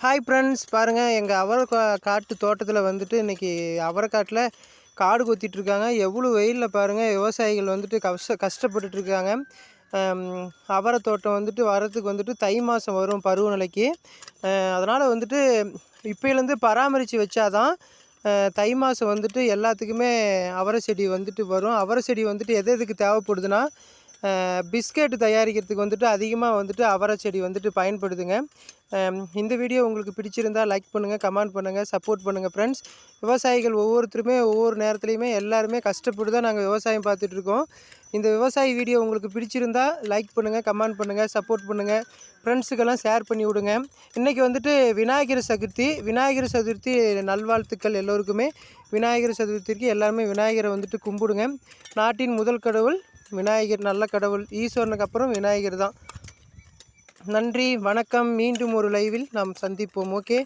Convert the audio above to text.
Hi friends பாருங்கள் எங்கள் அவரை காட்டு தோட்டத்தில் வந்துட்டு இன்றைக்கி அவரைக்காட்டில் காடு குத்திட்டுருக்காங்க. எவ்வளோ வெயிலில் பாருங்கள் விவசாயிகள் வந்துட்டு கஷ்ட கஷ்டப்பட்டுட்டு இருக்காங்க அவரை தோட்டம் வந்துட்டு வரத்துக்கு வந்துட்டு தை மாதம் வரும் பருவநிலைக்கு அதனால் வந்துட்டு இப்போலேருந்து பராமரித்து வச்சாதான் தை மாதம் வந்துட்டு எல்லாத்துக்குமே அவரை செடி வந்துட்டு வரும். அவரை செடி வந்துட்டு எது எதுக்கு தேவைப்படுதுன்னா பிஸ்கெட் தயாரிக்கிறதுக்கு வந்துட்டு அதிகமாக வந்துட்டு அவரை செடி வந்துட்டு பயன்படுதுங்க. இந்த வீடியோ உங்களுக்கு பிடிச்சிருந்தா லைக் பண்ணுங்கள் கமெண்ட் பண்ணுங்கள் சப்போர்ட் பண்ணுங்கள் ஃப்ரெண்ட்ஸ் விவசாயிகள் ஒவ்வொருத்தருமே ஒவ்வொரு நேரத்துலையுமே எல்லாருமே கஷ்டப்பட்டு தான் நாங்கள் விவசாயம் பார்த்துட்ருக்கோம் இந்த விவசாயி வீடியோ உங்களுக்கு பிடிச்சிருந்தா லைக் பண்ணுங்கள் கமெண்ட் பண்ணுங்கள் சப்போர்ட் பண்ணுங்கள் ஃப்ரெண்ட்ஸுக்கெல்லாம் ஷேர் பண்ணி விடுங்க. இன்றைக்கி வந்துட்டு விநாயகர் சதுர்த்தி விநாயகர் சதுர்த்தி நல்வாழ்த்துக்கள் எல்லோருக்குமே. விநாயகர் சதுர்த்திக்கு எல்லாருமே விநாயகரை வந்துட்டு கும்பிடுங்க. நாட்டின் முதல் கடவுள் விநாயகர் நல்ல கடவுள் ஈஸ்வரனுக்கு அப்புறம் விநாயகர் தான். நன்றி வணக்கம் மீண்டும் ஒரு லைவில் நாம் சந்திப்போம் ஓகே